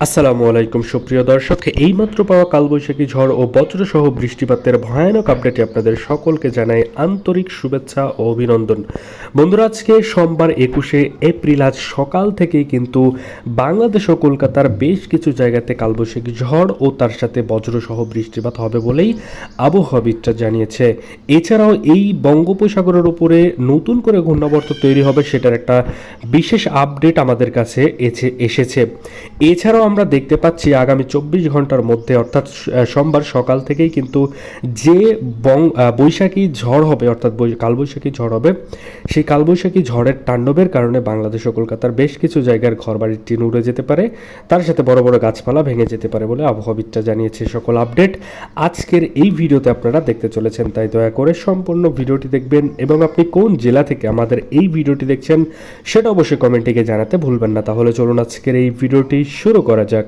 আসসালামু আলাইকুম, সুপ্রিয় দর্শক। এইমাত্র পাওয়া কালবৈশাখী ঝড় ও বজ্রসহ বৃষ্টিপাতের ভয়ানক আপডেটে আপনাদের সকলকে জানাই আন্তরিক শুভেচ্ছা ও অভিনন্দন। বন্ধুরা, আজকে সোমবার একুশে এপ্রিল, আজ সকাল থেকেই কিন্তু বাংলাদেশ ও কলকাতার বেশ কিছু জায়গাতে কালবৈশাখী ঝড় ও তার সাথে বজ্রসহ বৃষ্টিপাত হবে বলেই আবহাওয়াবিদরা জানিয়েছে। এছাড়াও এই বঙ্গোপসাগরের উপরে নতুন করে ঘূর্ণাবর্ত তৈরি হবে সেটার একটা বিশেষ আপডেট আমাদের কাছে এসে- এসেছে। এছাড়াও আমরা দেখতে পাচ্ছি আগামী চব্বিশ ঘণ্টার মধ্যে, অর্থাৎ সোমবার সকাল থেকেই কিন্তু যে বং বৈশাখী ঝড় হবে, অর্থাৎ কালবৈশাখী ঝড় হবে, সেই কালবৈশাখী ঝড়ের তাণ্ডবের কারণে বাংলাদেশ ও কলকাতার বেশ কিছু জায়গার ঘরবাড়ির টিন উড়ে যেতে পারে। তার সাথে বড় বড় গাছপালা ভেঙে যেতে পারে বলে আবহাওয়াবিদরা জানিয়েছে সকল আপডেট। আজকের এই ভিডিওতে আপনারা দেখতে চলেছেন, তাই দয়া করে সম্পূর্ণ ভিডিওটি দেখবেন এবং আপনি কোন জেলা থেকে আমাদের এই ভিডিওটি দেখছেন, সেটা অবশ্যই কমেন্টে জানাতে ভুলবেন না। তাহলে চলুন আজকের এই ভিডিওটি শুরু করা যাক।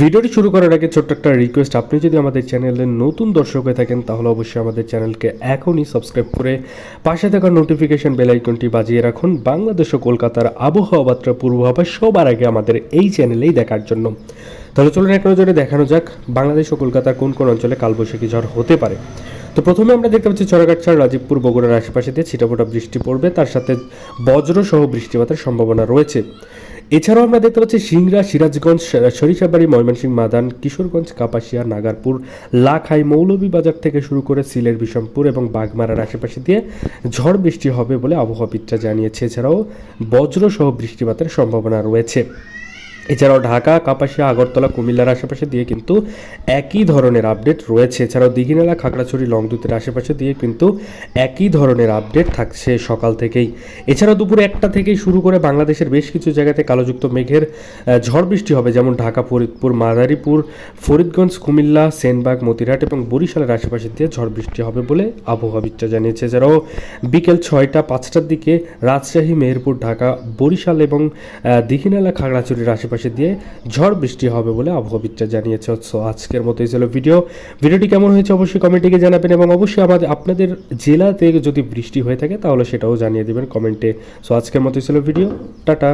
ভিডিওটি শুরু করার আগে ছোট্ট একটা রিকোয়েস্ট আপনি যদি আমাদের চ্যানেলে নতুন দর্শক হয়ে থাকেন, তাহলে অবশ্যই আমাদের চ্যানেলকে এখনই সাবস্ক্রাইব করে পাশে থাকা নোটিফিকেশন বেল আইকনটি বাজিয়ে রাখুন। বাংলাদেশ ও কলকাতার আবহাওয়া বার্তা পূর্বাভাস সবার আগে আমাদের এই চ্যানেলেই দেখার জন্য। তাহলে চলুন এক নজরে দেখানো যাক, বাংলাদেশ ও কলকাতার কোন কোন অঞ্চলে কালবৈশাখী ঝড় হতে পারে। তো প্রথমে আমরা দেখতে পাচ্ছি চড়াগাছাড় রাজীবপুর, বগুড়ার আশেপাশে দিয়ে ছিটাফোটা বৃষ্টি পড়বে। তার সাথে বজ্র সহ বৃষ্টিপাতের সম্ভাবনা রয়েছে। এছাড়াও আমরা দেখতে পাচ্ছি সিংরা সিরাজগঞ্জ সরিষাবাড়ি, ময়মনসিংহ, মাদান, কিশোরগঞ্জ, কাপাসিয়া, নাগারপুর, লাখাই, মৌলভীবাজার থেকে শুরু করে সিলের বিষমপুর এবং বাগমারার আশেপাশে দিয়ে ঝড় বৃষ্টি হবে বলে আবহাওয়াবিদরা জানিয়েছে। এছাড়াও বজ্রসহ বৃষ্টিপাতের সম্ভাবনা রয়েছে। এছাড়াও ঢাকা, কাপাসিয়া, আগরতলা, কুমিল্লার আশেপাশে দিয়ে কিন্তু একই ধরনের আপডেট রয়েছে। এছাড়াও দীঘিনালা, খাগড়াছড়ি, লংদুতের আশেপাশে দিয়ে কিন্তু একই ধরনের আপডেট থাকছে সকাল থেকেই। এছাড়াও দুপুর একটা থেকেই শুরু করে বাংলাদেশের বেশ কিছু জায়গাতে কালোযুক্ত মেঘের ঝড় বৃষ্টি হবে, যেমন ঢাকা, ফরিদপুর, মাদারীপুর, ফরিদগঞ্জ, কুমিল্লা, সেনবাগ, মতিরহাট এবং বরিশালের আশেপাশে দিয়ে ঝড় বৃষ্টি হবে বলে আবহাওয়াবিদরা জানিয়েছে। এছাড়াও বিকেল ছয়টা, পাঁচটার দিকে রাজশাহী, মেহেরপুর, ঢাকা, বরিশাল এবং দীঘিনালা, খাগড়াছড়ির আশেপাশে দিয়ে ঝড় বৃষ্টি হবে বলে আবহাওয়াবিদরা জানিয়েছে। সো আজকের মতো এই ছিল ভিডিও ভিডিওটি কেমন হয়েছে অবশ্যই কমেন্টে জানাবেন এবং অবশ্যই আমাদের, আপনাদের জেলাতে যদি বৃষ্টি হয়ে থাকে তাহলে সেটাও জানিয়ে দেবেন কমেন্টে সো আজকের মতো ছিল ভিডিও টাটা।